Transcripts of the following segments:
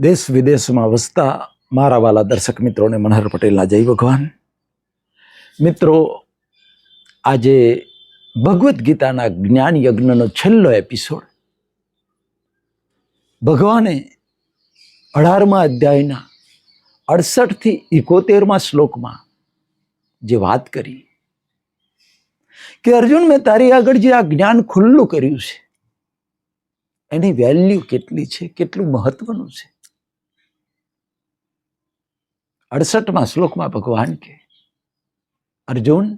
દેશ વિદેશમાં વસતા મારા વાલા દર્શક મિત્રોને મનહર પટેલના જય ભગવાન. મિત્રો, આજે ભગવદ્ ગીતાના જ્ઞાન યજ્ઞનો છેલ્લો એપિસોડ. ભગવાને અઢારમા અધ્યાયના અડસઠથી ઇકોતેરમાં શ્લોકમાં જે વાત કરી કે અર્જુન, મેં તારી આગળ જે આ જ્ઞાન ખુલ્લું કર્યું છે, એની વેલ્યુ કેટલી છે, કેટલું મહત્વનું છે? અડસઠમાં શ્લોકમાં ભગવાન કે, અર્જુન,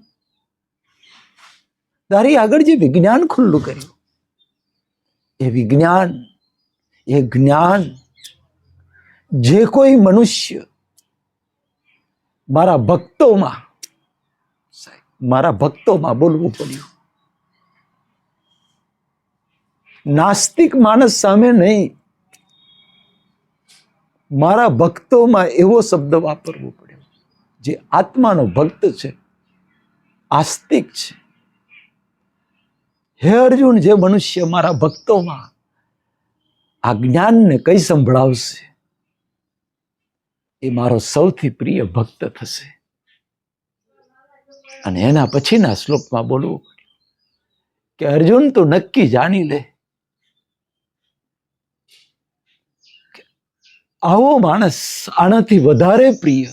તારી આગળ જે વિજ્ઞાન ખુલ્લું કર્યું, એ વિજ્ઞાન, એ જ્ઞાન, જે કોઈ મનુષ્ય મારા ભક્તોમાં મારા ભક્તોમાં બોલવું પડ્યું. નાસ્તિક માણસ સામે નહીં મારા ભક્તોમાં એવો શબ્દ વાપરવો પડ્યો. જે આત્માનો ભક્ત છે, આસ્તિક છે. હે અર્જુન, જે મનુષ્ય મારા ભક્તોમાં આ જ્ઞાનને કઈ સંભળાવશે? એ મારો સૌથી પ્રિય ભક્ત થશે. અને એના પછીના શ્લોકમાં બોલવું પડ્યું કે અર્જુન, તું નક્કી જાણી લે કે આવો માણસ આનાથી વધારે પ્રિય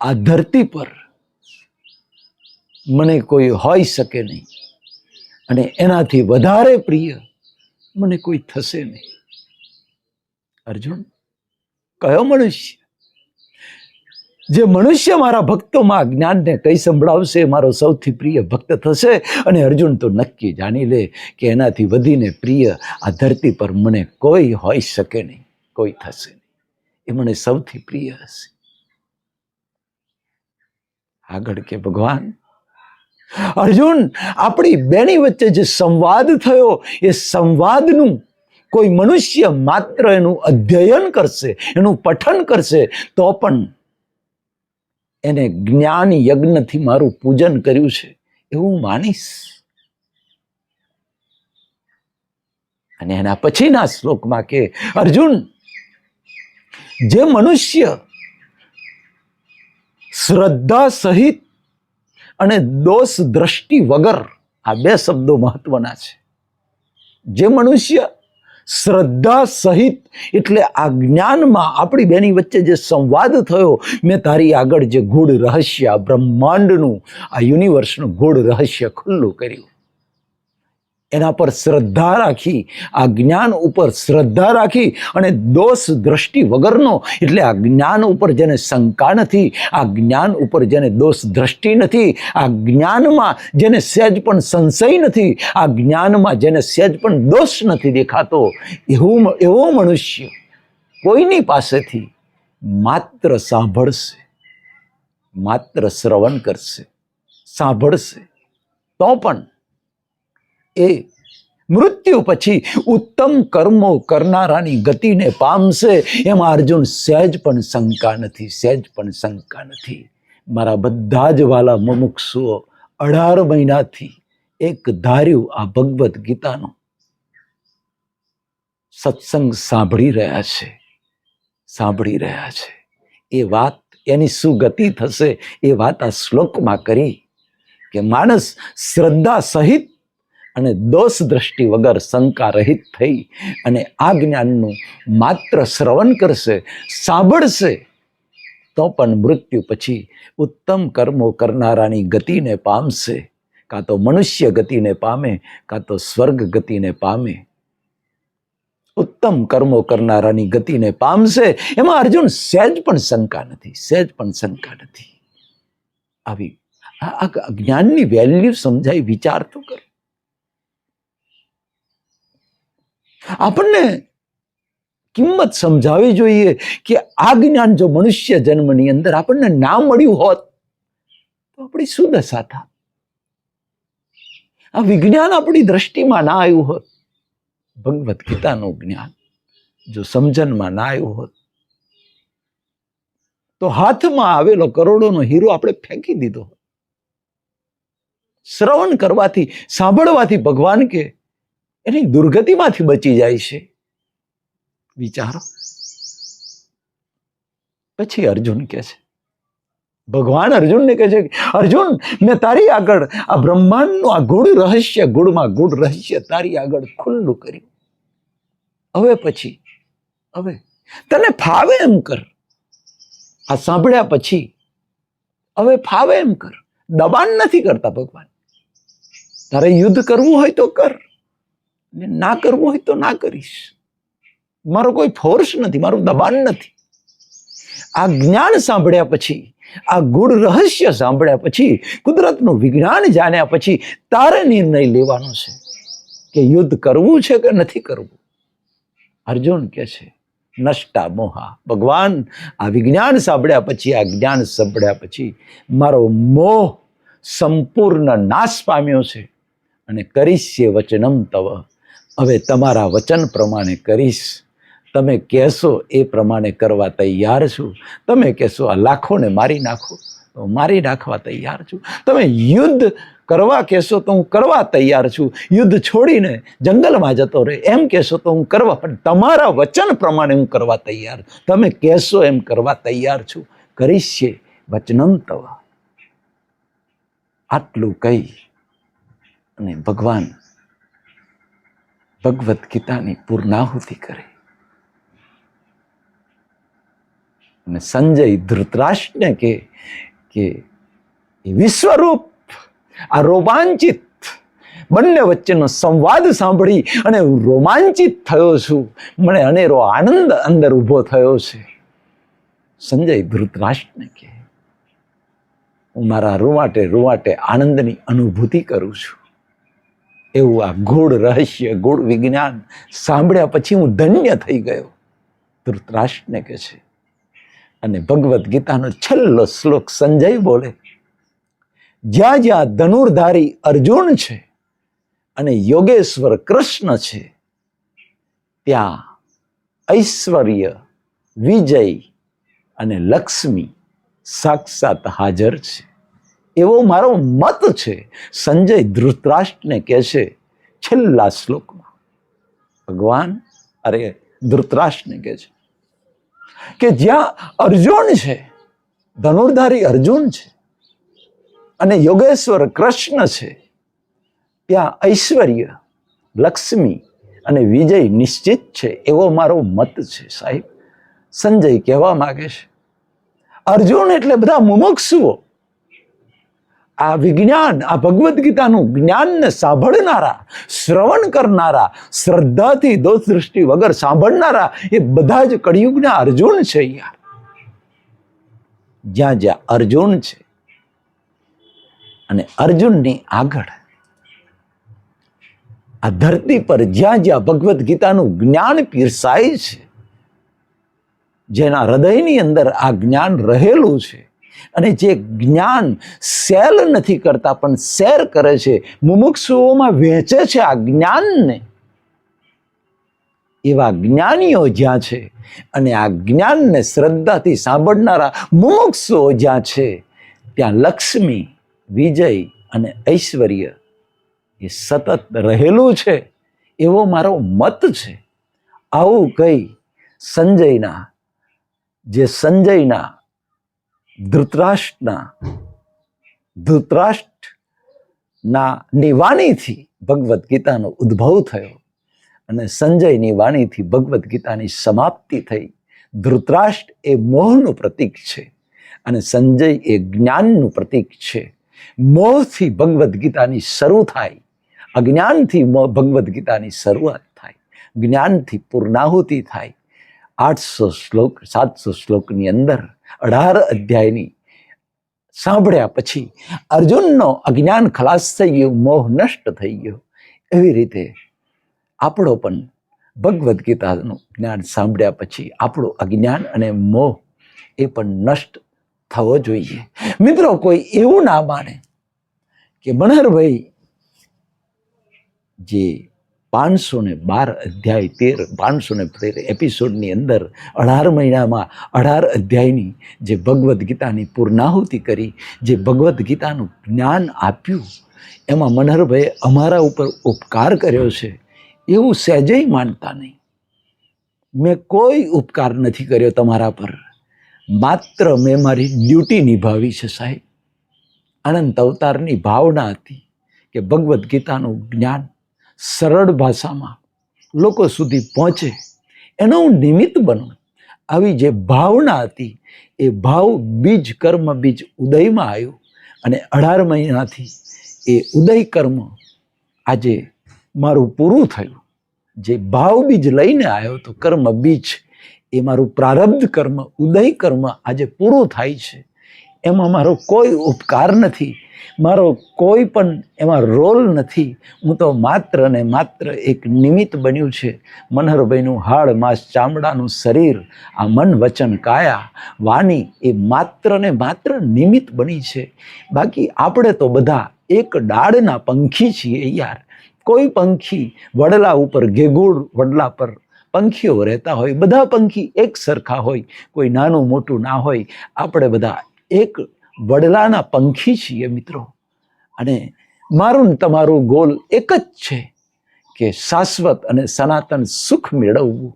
આ ધરતી પર મને કોઈ હોઈ શકે નહીં. અને એનાથી વધારે પ્રિય મને કોઈ થશે નહીં. અર્જુન, કયો મનુષ્ય? જે મનુષ્ય મારા ભક્તોમાં જ્ઞાનને કઈ સંભળાવશે, મારો સૌથી પ્રિય ભક્ત થશે? અને અર્જુન તો નક્કી જાણી લે કે એનાથી વધીને પ્રિય આ ધરતી પર મને કોઈ હોઈ શકે નહીં, કોઈ થશે નહીં. એ મને સૌથી પ્રિય હશે. આગળ કે ભગવાન? અર્જુન, આપણી બેની વચ્ચે જે સંવાદ થયો, એ સંવાદનું કોઈ મનુષ્ય માત્ર એનું અધ્યયન કરશે, એનું પઠન કરશે, તો પણ એને જ્ઞાન યજ્ઞથી મારું પૂજન કર્યું છે, એવું માનીશ. અને એના પછીના શ્લોકમાં કે, અર્જુન જે મનુષ્ય શ્રદ્ધા સહિત અને દોષ દ્રષ્ટિ વગર, આ બે શબ્દો મહત્વના છે. જે મનુષ્ય શ્રદ્ધા સહિત એટલે આ જ્ઞાનમાં આપણી બેની વચ્ચે જે સંવાદ થયો, મેં તારી આગળ જે ગૂઢ રહસ્ય બ્રહ્માંડનું, આ યુનિવર્સનું ગૂઢ રહસ્ય ખુલ્લું કર્યું. એના પર શ્રદ્ધા રાખી, આ જ્ઞાન ઉપર શ્રદ્ધા રાખી અને દોષ દ્રષ્ટિ વગરનો, એટલે આ જ્ઞાન ઉપર જેને શંકા નથી, આ જ્ઞાન ઉપર જેને દોષ દ્રષ્ટિ નથી, આ જ્ઞાનમાં જેને સહેજ પણ સંશય નથી, આ જ્ઞાનમાં જેને સહેજ પણ દોષ નથી દેખાતો, એવું એવો મનુષ્ય કોઈની પાસેથી માત્ર સાંભળશે, માત્ર શ્રવણ કરશે, સાંભળશે, તો પણ એ મૃત્યુ પછી ઉત્તમ કર્મો કરનારાની ગતિને પામશે. એમાં અર્જુન સહેજ પણ શંકા નથી, સહેજ પણ શંકા નથી. મારા બધા જ વાલા મુમુક્ષુઓ અઢાર મહિનાથી એક ધાર્યું આ ભગવદ્ ગીતાનો સત્સંગ સાંભળી રહ્યા છે, સાંભળી રહ્યા છે. એ વાત, એની શું ગતિ થશે, એ વાત આ શ્લોકમાં કરી કે માણસ શ્રદ્ધા સહિત અને દોષ દ્રષ્ટિ વગર શંકા રહિત થઈ અને આ જ્ઞાનનું માત્ર શ્રવણ કરશે, સાંભળશે, તો પણ મૃત્યુ પછી ઉત્તમ કર્મો કરનારાની ગતિને પામશે. કાં તો મનુષ્ય ગતિને પામે, કાં તો સ્વર્ગ ગતિને પામે. ઉત્તમ કર્મો કરનારાની ગતિને પામશે, એમાં અર્જુન સહેજ પણ શંકા નથી, સહેજ પણ શંકા નથી. આવી આ જ્ઞાનની વેલ્યુ સમજાય વિચાર તો કરો. આપણને કિંમત સમજાવી જોઈએ કે આ જ્ઞાન જો મનુષ્ય જન્મની અંદર આપણને ના મળ્યું હોત, તો આપણી શું દશા થાત આ વિજ્ઞાન આપણી દ્રષ્ટિમાં ના આવ્યું હોત. ભગવદ્ ગીતાનું જ્ઞાન જો સમજણમાં ના આવ્યું હોત, તો હાથમાં આવેલો કરોડોનો હીરો આપણે ફેંકી દીધો શ્રવણ કરવાથી, સાંભળવાથી ભગવાન કે એની દુર્ગતિમાંથી બચી જાય છે. વિચારો. પછી અર્જુન કે છે ભગવાન અર્જુનને કહે છે અર્જુન મેં તારી આગળ આ બ્રહ્માંડનું આ ગૂઢ રહસ્ય ગૂઢમાં ગૂઢ રહસ્ય તારી આગળ ખુલ્લું કર્યું. હવે પછી હવે તને ફાવે એમ કર. આ સાંભળ્યા પછી હવે ફાવે એમ કર. દબાણ નથી કરતા ભગવાન. તારે યુદ્ધ કરવું હોય તો કર. ને કરવું હોય તો ના કરીશ. મારો કોઈ ફોર્સ નથી, મારું દબાણ નથી. આ જ્ઞાન સાંભળ્યા પછી, આ ગુણ રહસ્ય સાંભળ્યા પછી, કુદરતનું વિજ્ઞાન જાણ્યા પછી તારે નિર્ણય લેવાનો છે કે યુદ્ધ કરવું છે કે નથી કરવું? અર્જુન કે છે, નષ્ટા મોહા. ભગવાન આ વિજ્ઞાન સાંભળ્યા પછી, આ જ્ઞાન સાંભળ્યા પછી મારો મોહ સંપૂર્ણ નાશ પામ્યો છે અને કરીશ્ય વચનમ તવ હવે તમારા વચન પ્રમાણે કરીશ. તમે કહેશો એ પ્રમાણે કરવા તૈયાર છું. તમે કહેશો આ લાખોને મારી નાખો તો મારી નાખવા તૈયાર છું. તમે યુદ્ધ કરવા કહેશો તો હું કરવા તૈયાર છું. યુદ્ધ છોડીને જંગલમાં જતો રહે એમ કહેશો તો હું કરવા, પણ તમારા વચન પ્રમાણે હું કરવા તૈયાર. તમે કહેશો એમ કરવા તૈયાર છું. કરીશ છે વચનમ તવા. આટલું કહી અને ભગવાન ભગવદ્ ગીતાની પૂર્ણાહુતિ કરી. અને સંજય ધૃતરાષ્ટ્રને કે કે વિશ્વરૂપ, આ રોમાંચિત, બંને વચ્ચેનો સંવાદ સાંભળી અને હું રોમાંચિત થયો છું. મને અનેરો આનંદ અંદર ઊભો થયો છે. સંજય ધૃતરાષ્ટ્રને કે, હું મારા રૂવાટે રૂવાટે આનંદની અનુભૂતિ કરું છું. એવું આ ગૂઢ રહસ્ય ગૂઢ વિજ્ઞાન સાંભળ્યા પછી હું ધન્ય થઈ ગયો. ધૃતરાષ્ટ્રને કહે છે. અને ભગવદ્ ગીતાનો છેલ્લો શ્લોક સંજય બોલે, જ્યાં જ્યાં ધનુર્ધારી અર્જુન છે અને યોગેશ્વર કૃષ્ણ છે, ત્યાં ઐશ્વર્ય, વિજય અને લક્ષ્મી સાક્ષાત હાજર છે. એવો મારો મત છે. સંજય ધૃતરાષ્ટ્રને કહે છે, છેલ્લા શ્લોકમાં ભગવાન અરે ધૃતરાષ્ટ્રને કહે છે કે જ્યાં અર્જુન છે, ધનુર્ધારી અર્જુન છે અને યોગેશ્વર કૃષ્ણ છે, ત્યાં ઐશ્વર્ય, લક્ષ્મી અને વિજય નિશ્ચિત છે. એવો મારો મત છે સાહેબ. સંજય કહેવા માંગે છે, અર્જુન એટલે બધા મુમુક્ષુઓ આ વિજ્ઞાન, આ ભગવદ્ ગીતાનું જ્ઞાનને સાંભળનારા, શ્રવણ કરનારા, શ્રદ્ધાથી દોષ દૃષ્ટિ વગર સાંભળનારા એ બધા જ કળિયુગના અર્જુન છે યાર જ્યાં જ્યાં અર્જુન છે. અને અર્જુનની આગળ, આ ધરતી પર જ્યાં જ્યાં ભગવદ્ ગીતાનું જ્ઞાન પીરસાય છે, જેના હૃદયની અંદર આ જ્ઞાન રહેલું છે અને જે જ્ઞાન સેલ નથી કરતા, પણ શેર કરે છે, મુમુક્ષુઓમાં વહેંચે છે આ જ્ઞાનને. એવા જ્ઞાનીઓ જ્યાં છે અને આ જ્ઞાનને શ્રદ્ધાથી સાંભળનારા મુમુક્ષુઓ જ્યાં છે, ત્યાં લક્ષ્મી, વિજય અને ઐશ્વર્ય એ સતત રહેલું છે. એવો મારો મત છે. આવું કહી સંજયના, જે સંજયના ધૃતરાષ્ટ્રના ધૃતરાષ્ટ્રના ની વાણીથી ભગવદ્ ગીતાનો ઉદ્ભવ થયો અને સંજયની વાણીથી ભગવદ્ ગીતાની સમાપ્તિ થઈ. ધૃતરાષ્ટ્ર એ મોહનું પ્રતીક છે અને સંજય એ જ્ઞાનનું પ્રતીક છે. મોહથી ભગવદ્ ગીતાની શરૂ થાય. અજ્ઞાનથી ભગવદ્ ગીતાની શરૂઆત થાય. જ્ઞાનથી પૂર્ણાહુતિ થાય. આઠસો શ્લોક, સાતસો શ્લોકની અંદર અઢાર અધ્યાયની સાંભળ્યા પછી અર્જુનનો અજ્ઞાન ખલાસ થઈ ગયો, મોહ નષ્ટ થઈ ગયો. એવી રીતે આપણો પણ ભગવદ્ ગીતાનું જ્ઞાન સાંભળ્યા પછી આપણું અજ્ઞાન અને મોહ એ પણ નષ્ટ થવો જોઈએ. મિત્રો, કોઈ એવું ના માને કે મનહરભાઈ જે પાંચસો ને બાર અધ્યાય તેર, પાંચસો ને તેર એપિસોડની અંદર અઢાર મહિનામાં અઢાર અધ્યાયની જે ભગવદ્ ગીતાની પૂર્ણાહુતિ કરી, જે ભગવદ્ ગીતાનું જ્ઞાન આપ્યું, એમાં મનહરભાઈએ અમારા ઉપર ઉપકાર કર્યો છે, એવું સહેજય માનતા નહીં. મેં કોઈ ઉપકાર નથી કર્યો તમારા પર. માત્ર મેં મારી ડ્યુટી નિભાવી છે સાહેબ. અનંત અવતારની ભાવના હતી કે ભગવદ્ ગીતાનું જ્ઞાન સરળ ભાષામાં લોકો સુધી પહોંચે, એનો હું નિમિત્ત બનું. આવી જે ભાવના હતી, એ ભાવ બીજ કર્મ બીજ ઉદયમાં આવ્યું અને અઢાર મહિનાથી એ ઉદય કર્મ આજે મારું પૂરું થયું. જે ભાવ બીજ લઈને આવ્યો તો કર્મ બીજ, એ મારું પ્રારબ્ધ કર્મ, ઉદય કર્મ આજે પૂરું થાય છે. એમાં મારો કોઈ ઉપકાર નથી. મારો કોઈ પણ એમાં રોલ નથી. હું તો માત્ર ને માત્ર એક નિમિત્ત બન્યું છે. મનહરભાઈનું હાડ, માંસ, ચામડાનું શરીર, આ મન વચન, કાયા, વાણી એ માત્ર ને માત્ર નિમિત્ત બની છે. બાકી આપણે તો બધા એક ડાળના પંખી છીએ યાર. કોઈ પંખી વડલા ઉપર ઘેગુડ વડલા પર પંખીઓ રહેતા હોય, બધા પંખી એક સરખા હોય, કોઈ નાનું મોટું ના હોય. આપણે બધા એક વડલાના પંખી છીએ મિત્રો. અને મારું તમારું ગોલ એક જ છે કે શાશ્વત અને સનાતન સુખ મેળવવું.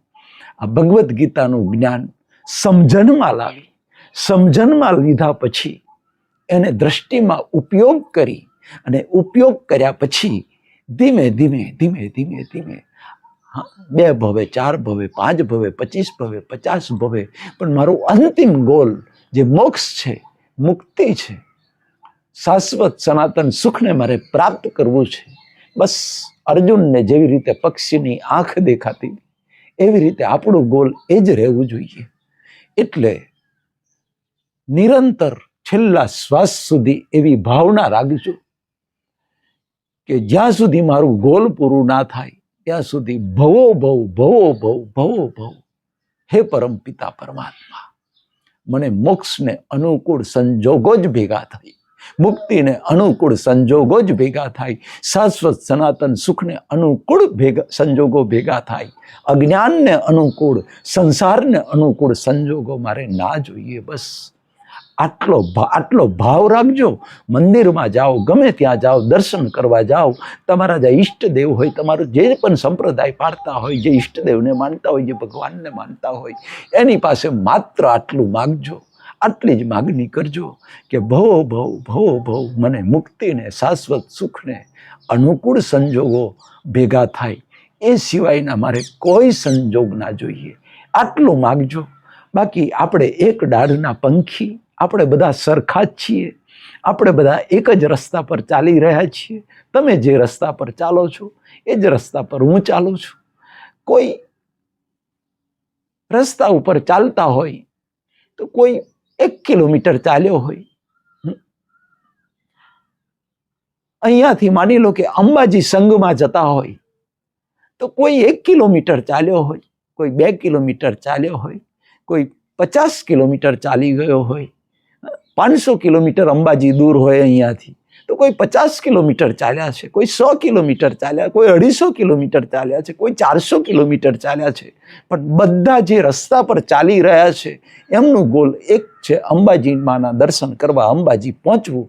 આ ભગવદ્ ગીતાનું જ્ઞાન સમજણમાં લાવી, સમજણમાં લીધા પછી એને દ્રષ્ટિમાં ઉપયોગ કરી અને ઉપયોગ કર્યા પછી ધીમે ધીમે ધીમે ધીમે ધીમે બે ભવે, ચાર ભવે, પાંચ ભવે, પચીસ ભવે, પચાસ ભવે, પણ મારું અંતિમ ગોલ જે મોક્ષ છે મુક્તિ છે. શાશ્વત સનાતન સુખને મારે પ્રાપ્ત કરવું છે. બસ અર્જુનને જેવી રીતે પક્ષીની આંખ દેખાતી, એવી રીતે આપણું ગોલ એ જ રહેવું જોઈએ. એટલે નિરંતર છેલ્લા શ્વાસ સુધી એવી ભાવના રાખજો કે જ્યાં સુધી મારું ગોલ પૂરું ના થાય, ત્યાં સુધી ભવો ભવ ભવો ભવ ભવો ભવ. હે પરમ પિતા પરમાત્મા. મને મોક્ષને અનુકૂળ સંજોગો જ ભેગા થઈ મુક્તિને અનુકૂળ સંજોગો જ ભેગા થાય. શાશ્વત સનાતન સુખને અનુકૂળ ભેગા, સંજોગો ભેગા થાય. અજ્ઞાનને અનુકૂળ, સંસારને અનુકૂળ સંજોગો મારે ના જોઈએ બસ. આટલો આટલો ભાવ રાખજો. મંદિરમાં જાઓ, ગમે ત્યાં જાઓ, દર્શન કરવા જાઓ. તમારા જે ઈષ્ટદેવ હોય, તમારું જે પણ સંપ્રદાય પાડતા હોય, જે ઈષ્ટદેવને માનતા હોય, જે ભગવાનને માનતા હોય, એની પાસે માત્ર આટલું માગજો. આટલી જ માગણી કરજો કે ભવો ભવ ભવો ભવ મને મુક્તિને, શાશ્વત સુખને અનુકૂળ સંજોગો ભેગા થાય. એ સિવાયના મારે કોઈ સંજોગ ના જોઈએ. આટલું માગજો. બાકી આપણે એક ડાળના પંખી આપણે બધા સરખા જ છીએ. આપણે બધા એક જ રસ્તા પર ચાલી રહ્યા છીએ. તમે જે રસ્તા પર ચાલો છો, એ જ રસ્તા પર હું ચાલું છું. કોઈ રસ્તા ઉપર ચાલતા હોય, તો કોઈ એક કિલોમીટર ચાલ્યો હોય. અહીંયાથી માની લો કે અંબાજી સંઘમાં જતા હોય, તો કોઈ એક કિલોમીટર ચાલ્યો હોય, કોઈ બે કિલોમીટર ચાલ્યો હોય, કોઈ પચાસ કિલોમીટર ચાલી ગયો હોય પાંચસો કિલોમીટર અંબાજી દૂર હોય અહીંયાથી. તો કોઈ પચાસ કિલોમીટર ચાલ્યા છે, કોઈ સો કિલોમીટર ચાલ્યા, કોઈ અઢીસો કિલોમીટર ચાલ્યા છે, કોઈ ચારસો કિલોમીટર ચાલ્યા છે. પણ બધા જે રસ્તા પર ચાલી રહ્યા છે, એમનું ગોલ એક છે અંબાજી માના દર્શન કરવા, અંબાજી પહોંચવું.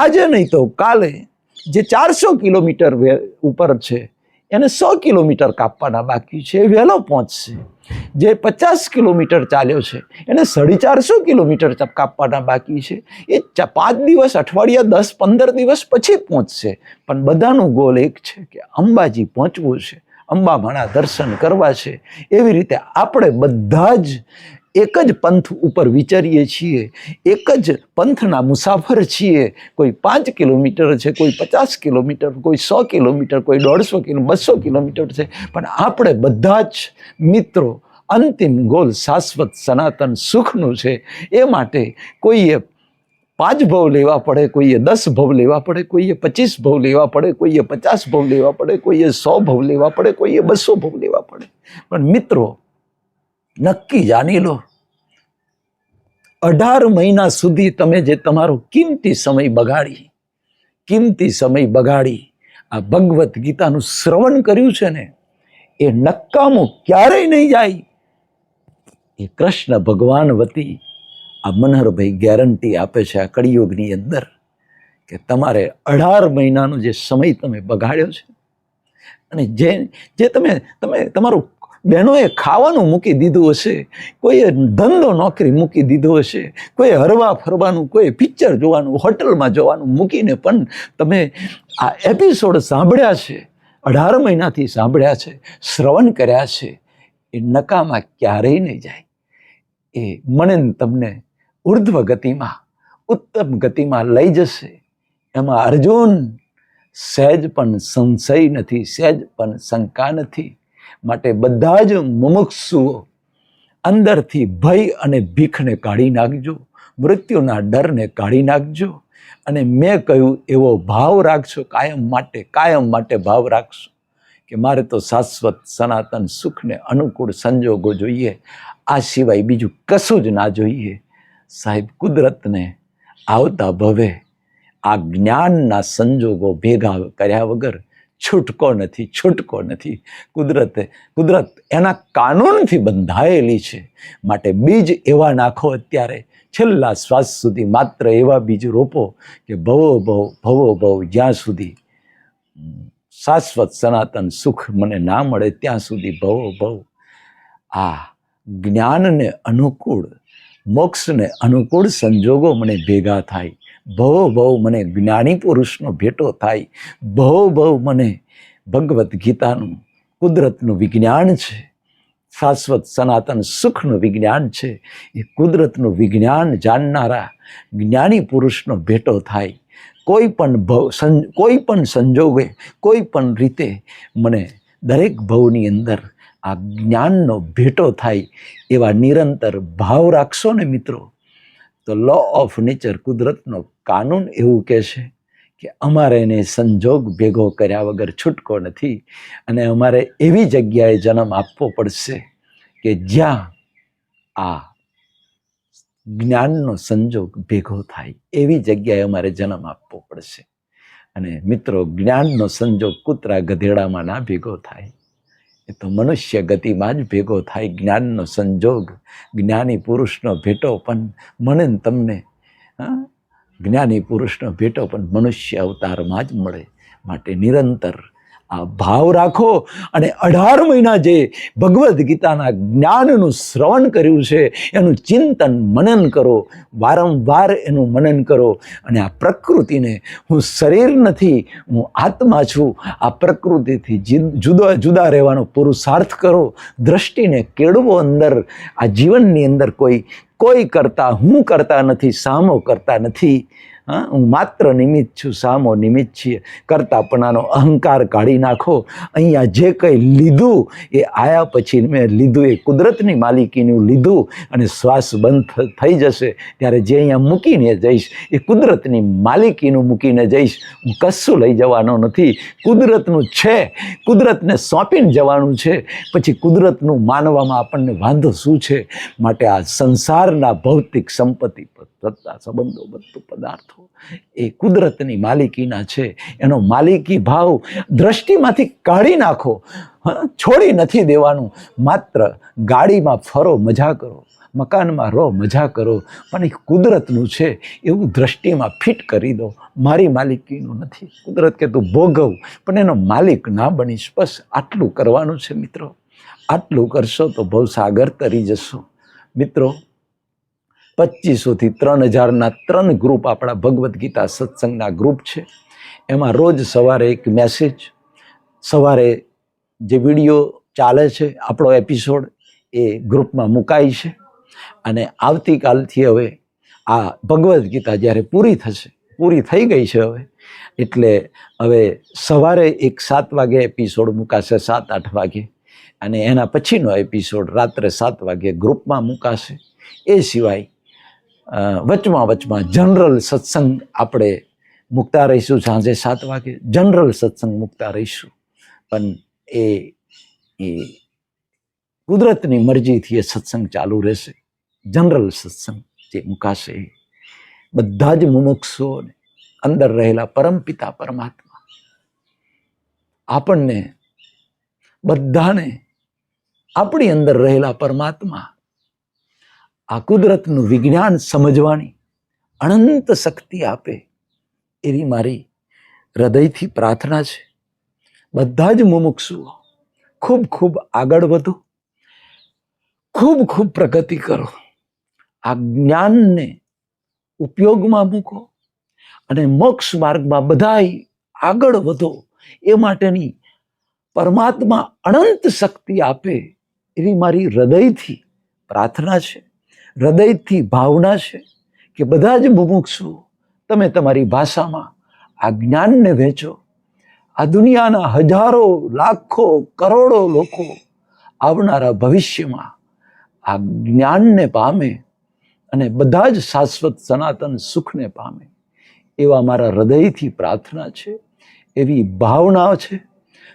આજે નહીં તો કાલે જે ચારસો કિલોમીટર ઉપર છે, એને સો કિલોમીટર કાપવાના બાકી છે વહેલો પહોંચશે. જે પચાસ કિલોમીટર ચાલ્યો છે, એને સાડી ચારસો કિલોમીટર કાપવાના બાકી છે. એ પાંચ દિવસ, અઠવાડિયા દસ, પંદર દિવસ પછી પહોંચશે. પણ બધાનું ગોલ એક છે કે અંબાજી પહોંચવું છે. અંબામાના દર્શન કરવા છે. એવી રીતે આપણે બધા જ એક જ પંથ ઉપર વિચારીએ છીએ, એક જ પંથના મુસાફર છીએ. કોઈ પાંચ કિલોમીટર છે, કોઈ પચાસ કિલોમીટર, કોઈ સો કિલોમીટર, કોઈ દોઢસો કિલો, બસો કિલોમીટર છે. પણ આપણે બધા જ મિત્રો અંતિમ ગોલ શાશ્વત સનાતન સુખનું છે. એ માટે કોઈએ પાંચ ભવ લેવા પડે, કોઈએ દસ ભવ લેવા પડે, કોઈએ પચીસ ભવ લેવા પડે, કોઈએ પચાસ ભવ લેવા પડે, કોઈએ સો ભવ લેવા પડે, કોઈએ બસો ભવ લેવા પડે. પણ મિત્રો નક્કી જાણી લો. અઢાર મહિના સુધી તમે જે તમારો કિંમતી સમય બગાડી, કિંમતી સમય બગાડી, આ ભગવદ્ ગીતાનું શ્રવણ કર્યું છે ને, એ નક્કામું ક્યારેય નહીં જાય. એ કૃષ્ણ ભગવાન વતી આ મનહરભાઈ ગેરંટી આપે છે આ કળિયુગની અંદર કે તમારે અઢાર મહિનાનો જે સમય તમે બગાડ્યો છે અને જે જે તમે તમે તમારું બહેનોએ ખાવાનું મૂકી દીધું હશે, કોઈએ ધંધો નોકરી મૂકી દીધો હશે, કોઈએ હરવા ફરવાનું કોઈ પિક્ચર જોવાનું, હોટલમાં જવાનું મૂકીને પણ તમે આ એપિસોડ સાંભળ્યા છે, અઢાર મહિનાથી સાંભળ્યા છે, શ્રવણ કર્યા છે, એ નકામાં ક્યારેય નહીં જાય. એ મને તમને ઉર્ધ્વ ગતિમાં, ઉત્તમ ગતિમાં લઈ જશે. એમાં અર્જુન સહેજ પણ સંશય નથી, સહેજ પણ શંકા નથી. માટે બધા જ મુમુક્ષુઓ અંદરથી ભય અને ભીખને કાઢી નાખજો, મૃત્યુના ડરને કાઢી નાખજો અને મેં કહ્યું, એવો ભાવ રાખશો, કાયમ માટે કાયમ માટે ભાવ રાખશો કે મારે તો શાશ્વત સનાતન સુખને અનુકૂળ સંજોગો જોઈએ, આ સિવાય બીજું કશું જ ના જોઈએ. સાહેબ, કુદરતને આવતા ભવે આ જ્ઞાનના સંજોગો ભેગા કર્યા વગર છૂટકો નથી છૂટકો નથી. કુદરતે, કુદરત એના કાનૂનથી બંધાયેલી છે. માટે બીજ એવા નાખો અત્યારે. છેલ્લા શ્વાસ સુધી માત્ર એવા બીજ રોપો કે ભવો ભવ ભવો ભવ જ્યાં સુધી શાશ્વત સનાતન સુખ મને ના મળે, ત્યાં સુધી ભવો ભવ. આ જ્ઞાનને અનુકૂળ, મોક્ષને અનુકૂળ સંજોગો મને ભેગા થાય. ભવો ભવ મને જ્ઞાની પુરુષનો ભેટો થાય. ભવો ભવ મને ભગવદ્ ગીતાનું કુદરતનું વિજ્ઞાન છે. શાશ્વત સનાતન સુખનું વિજ્ઞાન છે. એ કુદરતનું વિજ્ઞાન જાણનારા જ્ઞાની પુરુષનો ભેટો થાય. કોઈ પણ ભવ કોઈ પણ સંજોગે, કોઈ પણ રીતે મને દરેક ભવની અંદર આ જ્ઞાનનો ભેટો થાય એવા નિરંતર ભાવ રાખશો ને મિત્રો, તો લો ઓફ નેચર કુદરતનો કાનૂન એવું કહે છે કે અમારે એને સંજોગ ભેગો કર્યા વગર છૂટકો નથી અને અમારે એવી જગ્યાએ જન્મ આપવો પડશે કે જ્યાં આ જ્ઞાનનો સંજોગ ભેગો થાય. એવી જગ્યાએ અમારે જન્મ આપવો પડશે. અને મિત્રો જ્ઞાનનો સંજોગ કૂતરા ગધેડામાં ના ભેગો થાય. એ તો મનુષ્ય ગતિમાં જ ભેગો થાય. જ્ઞાનનો સંજોગ જ્ઞાની પુરુષનો ભેટો. પણ મને તમને હા, જ્ઞાની પુરુષનો ભેટો પણ મનુષ્ય અવતારમાં જ મળે. માટે નિરંતર આ ભાવ રાખો અને અઢાર મહિના જે ભગવદ્ ગીતાના જ્ઞાનનું શ્રવણ કર્યું છે, એનું ચિંતન મનન કરો. વારંવાર એનું મનન કરો અને આ પ્રકૃતિને હું શરીર નથી, હું આત્મા છું. આ પ્રકૃતિથી જુદા જુદા રહેવાનો પુરુષાર્થ કરો. દ્રષ્ટિને કેળવો અંદર. આ જીવનની અંદર કોઈ કોઈ કરતા હું કરતા નથી સામો કરતા નથી. હા? હું માત્ર નિમિત્ત છું, સામો નિમિત્ત છીએ. કરતાં પણ આનો અહંકાર કાઢી નાખો. અહીંયા જે કંઈ લીધું એ આયા પછી મેં લીધું, એ કુદરતની માલિકીનું લીધું અને શ્વાસ બંધ થઈ જશે. ત્યારે જે અહીંયા મૂકીને જઈશ, એ કુદરતની માલિકીનું મૂકીને જઈશ. હું કશું લઈ જવાનો નથી. કુદરતનું છે. કુદરતને સોંપીને જવાનું છે. પછી કુદરતનું માનવામાં આપણને વાંધો શું છે? માટે આ સંસારના ભૌતિક સંપત્તિ થતા સંબંધો બધું પદાર્થો. એ કુદરતની માલિકીના છે. એનો માલિકી ભાવ દ્રષ્ટિમાંથી કાઢી નાખો. છોડી નથી દેવાનું. માત્ર ગાડીમાં ફરો, મજા કરો. મકાનમાં રહો, મજા કરો. પણ એ કુદરતનું છે. એવું દ્રષ્ટિમાં ફિટ કરી દો. મારી માલિકીનું નથી. કુદરત કે તું ભોગવ. પણ એનો માલિક ના બનીશ બસ આટલું કરવાનું છે, મિત્રો. આટલું કરશો તો ભવસાગર તરી જશો. મિત્રો પચીસોથી ત્રણ હજારના ત્રણ ગ્રુપ આપણા ભગવદ્ ગીતા સત્સંગના ગ્રુપ છે. એમાં રોજ સવારે એક મેસેજ સવારે જે વીડિયો ચાલે છે, આપણો એપિસોડ એ ગ્રુપમાં મુકાય છે. અને આવતીકાલથી હવે આ ભગવદ્ ગીતા જ્યારે પૂરી થશે, પૂરી થઈ ગઈ છે હવે, એટલે હવે સવારે એક સાત વાગે એપિસોડ મુકાશે, સાત આઠ વાગે. અને એના પછીનો એપિસોડ રાત્રે સાત વાગે ગ્રુપમાં મુકાશે. એ સિવાય વચમાં વચમાં જનરલ સત્સંગ આપણે મૂકતા રહીશું. સાંજે સાત વાગે જનરલ સત્સંગ મૂકતા રહીશું. પણ એ એ કુદરતની મરજીથી એ સત્સંગ ચાલુ રહેશે. જનરલ સત્સંગ જે મુકાશે બધા જ મુમુક્ષુઓને અંદર રહેલા પરમપિતા પરમાત્મા આપણને બધાને આપણી અંદર રહેલા પરમાત્મા આ કુદરતનું વિજ્ઞાન સમજવાની અનંત શક્તિ આપે એવી મારી હૃદયથી પ્રાર્થના છે. બધા જ મુમુક્ષુઓ ખૂબ ખૂબ આગળ વધો. ખૂબ ખૂબ પ્રગતિ કરો. આ જ્ઞાનને ઉપયોગમાં મૂકો અને મોક્ષ માર્ગમાં બધાય આગળ વધો. એ માટેની પરમાત્મા અનંત શક્તિ આપે એવી મારી હૃદયથી પ્રાર્થના છે. હૃદયથી ભાવના છે કે બધા જ મુમુક્ષુ તમે તમારી ભાષામાં આ જ્ઞાનને વેચો આ દુનિયાના હજારો, લાખો, કરોડો લોકો આવનારા ભવિષ્યમાં આ જ્ઞાનને પામે અને બધા જ શાશ્વત સનાતન સુખને પામે. એવા મારા હૃદયથી પ્રાર્થના છે, એવી ભાવના છે,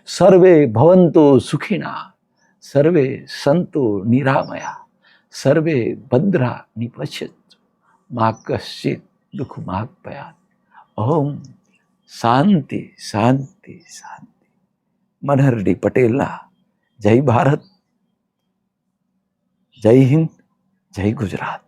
સર્વે ભવંતો સુખીના, સર્વે સંતો નિરામયા. सर्वे भद्रा निपचित माँ कश्चित दुख माग पयात। ओम शांति शांति शांति मनहर डी पटेला जय भारत। जय हिंद, जय गुजरात।